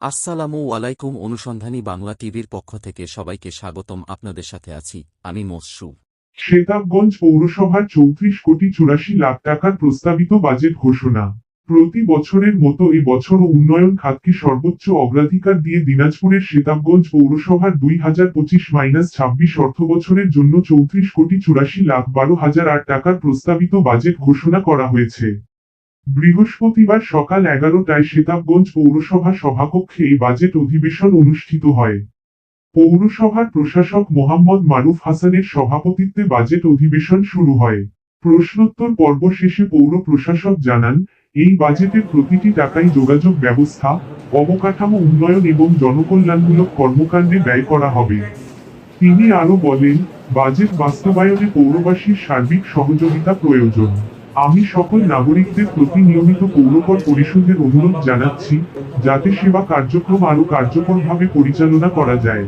আসসালামু আলাইকুম, অনুসন্ধানী বাংলা টিভির পক্ষ থেকে সবাইকে স্বাগতম। আপনাদের সাথে আছি আমি মসরু। শ্বেতাবগঞ্জ পৌরসভার চৌত্রিশ কোটি চুরাশি লাখ টাকার প্রস্তাবিত বাজেট ঘোষণা। প্রতি বছরের মতো এ বছরও উন্নয়ন খাতকে সর্বোচ্চ অগ্রাধিকার দিয়ে দিনাজপুরের শেতাবগঞ্জ পৌরসভার দুই হাজার পঁচিশ মাইনাস ছাব্বিশ অর্থবছরের জন্য চৌত্রিশ কোটি চুরাশি লাখ বারো হাজার আট টাকার প্রস্তাবিত বাজেট ঘোষণা করা হয়েছে। বৃহস্পতিবার সকাল এগারোটায় শেতাবগঞ্জ পৌরসভা সভাকক্ষে এই বাজেট অধিবেশন অনুষ্ঠিত হয়। পৌরসভার প্রশাসক মোহাম্মদ মারুফ হাসানের সভাপতিত্বে বাজেট অধিবেশন শুরু হয়। প্রশ্নোত্তর পর্ব শেষে পৌর প্রশাসক জানান এই বাজেটের প্রতিটি টাকাই যোগাযোগ ব্যবস্থা, অবকাঠামো উন্নয়ন এবং জনকল্যাণমূলক কর্মকাণ্ডে ব্যয় করা হবে। তিনি আরও বলেন, বাজেট বাস্তবায়নে পৌরবাসীর সার্বিক সহযোগিতা প্রয়োজন। আমি সকল নাগরিকদের প্রতি নিয়মিত পৌরকর পরিশোধের অনুরোধ জানাচ্ছি, যাতে সেবা কার্যক্রম আরও কার্যকরভাবে পরিচালনা করা যায়।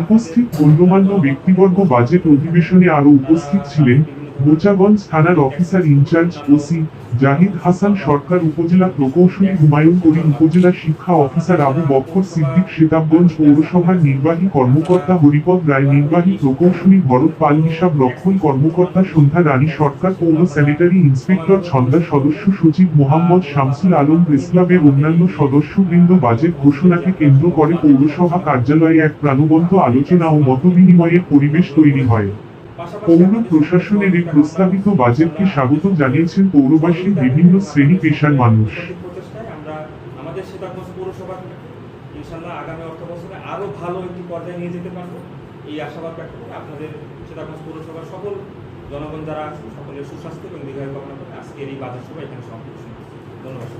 উপস্থিত গণ্যমান্য ব্যক্তিবর্গ বাজেট অধিবেশনে আরও উপস্থিত ছিলেন মোচাগঞ্জ থানার officer in charge OC Zahid Hasan Sarkar উপজেলা প্রকৌশলী হুমায়ুন করিম উপজেলা শিক্ষা অফিসার আবু বক্কর সিদ্দিক শেতাবগঞ্জ পৌরসভার নির্বাহী কর্মকর্তা হরিপদ রায়, নির্বাহী প্রকৌশলী ভরত পাল হিসাব রক্ষণ কর্মকর্তা সন্ধ্যা রানী সরকার, পৌর স্যানিটারি ইন্সপেক্টর ছন্দা, সদস্য সচিব মোহাম্মদ শামসুল আলম প্রেসক্লাবের অন্যান্য সদস্যবৃন্দ বাজেট ঘোষণাকে কেন্দ্র করে পৌরসভা কার্যালয়ে এক প্রাণবন্ত আলোচনা ও মতবিনিময়ের পরিবেশ তৈরি হয়। পৌর প্রশাসনের এই প্রস্তাবিত বাজেটকে স্বাগত জানিয়েছেন পৌরবাসীর বিভিন্ন শ্রেণি পেশার মানুষ। আমাদের সীতাকুণ্ড পৌরসভা ইনশাল্লাহ আগামী অর্থ বছরে ভালো একটি পর্যায়ে নিয়ে যেতে পারব। এই আশাবাদ আপনাদের সীতাকুণ্ড পৌরসভার সকল জনগণ যারা সকলের সুস্বাস্থ্য এবং দীর্ঘায়ু কামনা করে আজকের এই বাজার সভা এখানে সমাপ্ত ধন্যবাদ